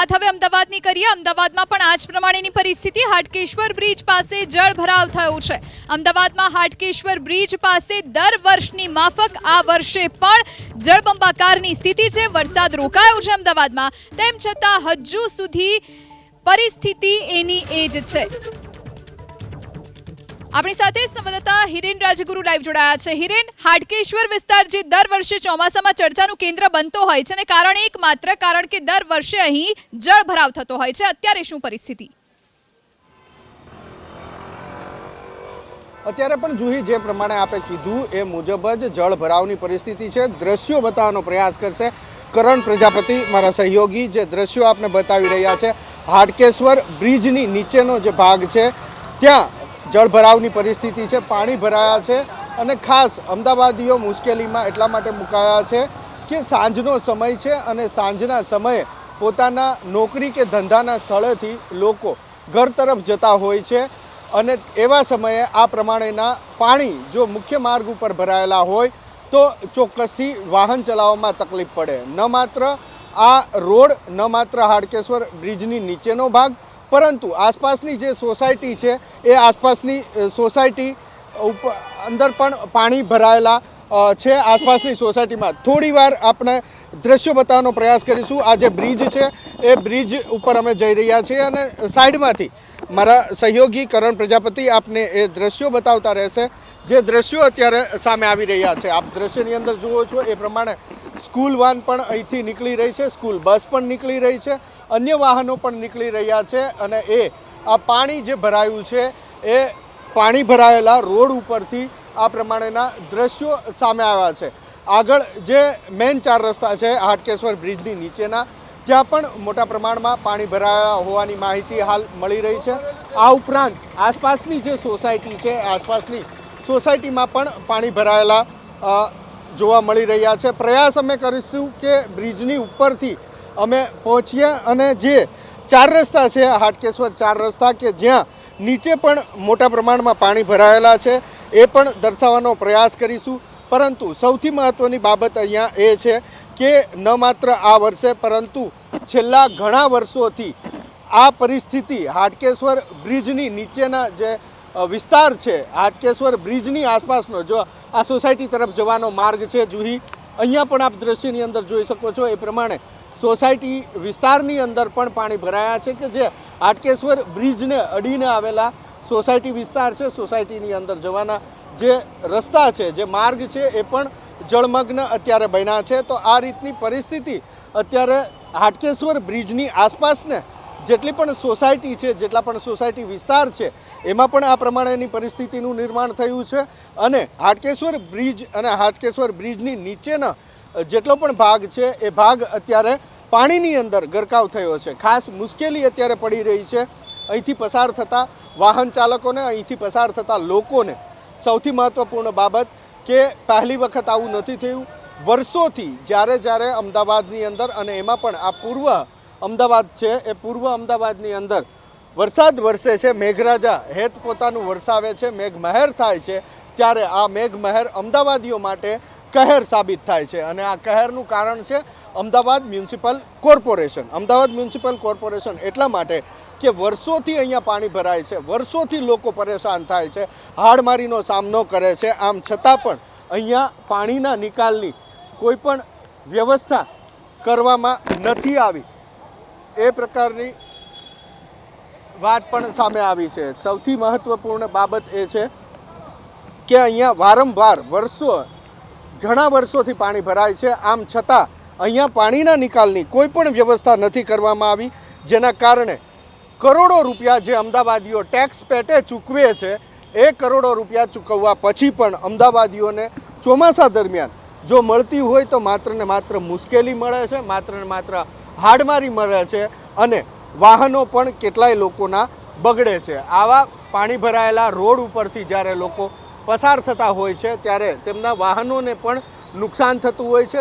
વાત હવે અમદાવાદની કરીએ. અમદાવાદમાં પણ આજ પ્રમાણેની પરિસ્થિતિ. હાટકેશ્વર બ્રિજ પાસે જળ ભરાવ થયો છે. અમદાવાદમાં હાટકેશ્વર બ્રિજ પાસે દર વર્ષની માફક આ વર્ષે પણ જળબંબાકારની સ્થિતિ છે. વરસાદ રોકાયો છે અમદાવાદમાં. તેમ છતાં હજુ સુધી પરિસ્થિતિ એની એ જ છે. આપણી સાથે સંવાદદાતા હિરેન રાજગુરુ લાઈવ જોડાયા છે. હિરેન હાટકેશ્વર વિસ્તાર જે દર વર્ષે ચોમાસામાં ચર્ચાનું કેન્દ્ર બનતો હોય છે અને કારણ એક માત્ર કારણ કે દર વર્ષે અહીં જળ ભરાવ થતો હોય છે. અત્યારે શું પરિસ્થિતિ? અત્યારે પણ જુહી જે પ્રમાણે આપે કીધું, એ મુજબ જ જળ ભરાવની પરિસ્થિતિ છે. દ્રશ્યો બતાવવાનો પ્રયાસ કરશે કરણ પ્રજાપતિ, મારા સહયોગી. જે દ્રશ્યો આપને બતાવી રહ્યા છે, હાડકેશ્વર બ્રિજની નીચેનો જે ભાગ છે, ત્યાં જળ ભરાવની પરિસ્થિતિ છે, પાણી ભરાયા છે અને ખાસ અમદાવાદીઓ મુશ્કેલીમાં એટલા માટે મુકાયા છે કે સાંજનો સમય છે અને સાંજના સમયે પોતાના નોકરી કે ધંધાના સ્થળેથી લોકો ઘર તરફ જતા હોય છે અને એવા સમયે આ પ્રમાણેના પાણી જો મુખ્ય માર્ગ ઉપર ભરાયેલા હોય તો ચોક્કસથી વાહન ચલાવવામાં તકલીફ પડે. ન માત્ર આ રોડ, ન માત્ર હાડકેશ્વર બ્રિજની નીચેનો ભાગ પરંતુ આસપાસની જે સોસાયટી છે, એ આસપાસની સોસાયટી અંદર પણ પાણી ભરાયેલા છે આસપાસની સોસાયટીમાં. થોડી વાર આપણે દ્રશ્યો બતાવવાનો પ્રયાસ કરીશું. આ જે બ્રિજ છે, એ બ્રિજ ઉપર અમે જઈ રહ્યા છીએ અને સાઈડમાંથી મારા સહયોગી કરણ પ્રજાપતિ આપને એ દ્રશ્યો બતાવતા રહેશે. જે દ્રશ્યો અત્યારે સામે આવી રહ્યા છે. આપ દ્રશ્યની અંદર જુઓ છો એ પ્રમાણે સ્કૂલ વાન પણ અહીંથી નીકળી રહી છે, સ્કૂલ બસ પણ નીકળી રહી છે, અન્ય વાહનો પણ નીકળી રહ્યા છે અને એ, આ પાણી જે ભરાયું છે, એ પાણી ભરાયેલા રોડ ઉપરથી આ પ્રમાણેના દ્રશ્યો સામે આવ્યા છે. આગળ જે મેન ચાર રસ્તા છે, હાટકેશ્વર બ્રિજની નીચેના, ત્યાં પણ મોટા પ્રમાણમાં પાણી ભરાયા હોવાની માહિતી હાલ મળી રહી છે. આ ઉપરાંત આસપાસની જે સોસાયટી છે, આસપાસની સોસાયટીમાં પણ પાણી ભરાયેલા જોવા મળી રહ્યા છે. પ્રયાસ અમે કરીશું કે બ્રિજની ઉપરથી અમે પહોંચીએ અને જે ચાર રસ્તા છે હાટકેશ્વર ચાર રસ્તા કે જ્યાં નીચે પણ મોટા પ્રમાણમાં પાણી ભરાયેલા છે, એ પણ દર્શાવવાનો પ્રયાસ કરીશું. પરંતુ સૌથી મહત્ત્વની બાબત અહીંયા એ છે કે ન માત્ર આ વર્ષે, પરંતુ છેલ્લા ઘણા વર્ષોથી આ પરિસ્થિતિ, હાટકેશ્વર બ્રિજની નીચેના જે વિસ્તાર છે હાટકેશ્વર બ્રિજની આસપાસનો. જો આ સોસાયટી તરફ જવાનો માર્ગ છે જુહી, અહીંયા પણ આપ દ્રશ્યની અંદર જોઈ શકો છો. એ પ્રમાણે સોસાયટી વિસ્તારની અંદર પણ પાણી ભરાયા છે કે જે હાટકેશ્વર બ્રિજને અડીને આવેલા સોસાયટી વિસ્તાર છે, સોસાયટીની અંદર જવાના જે રસ્તા છે, જે માર્ગ છે એ પણ જળમગ્ન અત્યારે બન્યા છે. તો આ રીતની પરિસ્થિતિ અત્યારે હાટકેશ્વર બ્રિજની આસપાસને જેટલી પણ સોસાયટી છે, જેટલા પણ સોસાયટી વિસ્તાર છે એમાં પણ આ પ્રમાણેની પરિસ્થિતિનું નિર્માણ થયું છે. અને હાટકેશ્વર બ્રિજ અને હાટકેશ્વર બ્રિજની નીચેના જેટલો પણ ભાગ છે, એ ભાગ અત્યારે પાણીની અંદર ગરકાવ થયો છે. ખાસ મુશ્કેલી અત્યારે પડી રહી છે. અહીંથી પસાર થતા વાહન ચાલકોને, અહીંથી પસાર થતા લોકોને સૌથી મહત્ત્વપૂર્ણ બાબત કે પહેલી વખત આવું નથી થયું. વર્ષોથી જ્યારે જ્યારે અમદાવાદની અંદર અને એમાં પણ આ પૂર્વ અમદાવાદ છે, એ પૂર્વ અમદાવાદની અંદર વરસાદ વરસે છે, મેઘરાજા હેત પોતાનું વરસાવે છે, મેઘમહેર થાય છે, ત્યારે આ મેઘમહેર અમદાવાદીઓ માટે કહેર સાબિત થાય છે. અને આ કહેરનું કારણ છે Ahmedabad municipal corporation. Ahmedabad municipal corporation એટલા માટે કે વર્ષોથી અહીંયા પાણી ભરાય છે, વર્ષોથી લોકો પરેશાન થાય છે, હાડમારીનો સામનો કરે છે. આમ છતાં પણ અહીંયા પાણીના નિકાલની કોઈ પણ વ્યવસ્થા કરવામાં નથી આવી. એ પ્રકારની વાત પણ સામે આવી છે. સૌથી મહત્વપૂર્ણ બાબત એ છે કે અહીંયા વારંવાર વર્ષો, ઘણા વર્ષોથી પાણી ભરાય છે. આમ છતાં અહીંયા પાણીના નિકાલની કોઈ પણ વ્યવસ્થા નથી કરવામાં આવી, જેના કારણે કરોડો રૂપિયા જે અમદાવાદીઓ ટેક્સ પેટે ચૂકવે છે, એ કરોડો રૂપિયા ચૂકવવા પછી પણ અમદાવાદીઓને ચોમાસા દરમિયાન જો મળતી હોય તો માત્ર ને માત્ર મુશ્કેલી મળે છે, માત્ર ને માત્ર હાડમારી મળે છે અને વાહનો પણ કેટલાય લોકોના બગડે છે. આવા પાણી ભરાયેલા રોડ ઉપરથી જ્યારે લોકો પસાર થતા હોય છે, ત્યારે તેમના વાહનોને પણ નુકસાન થતું હોય છે.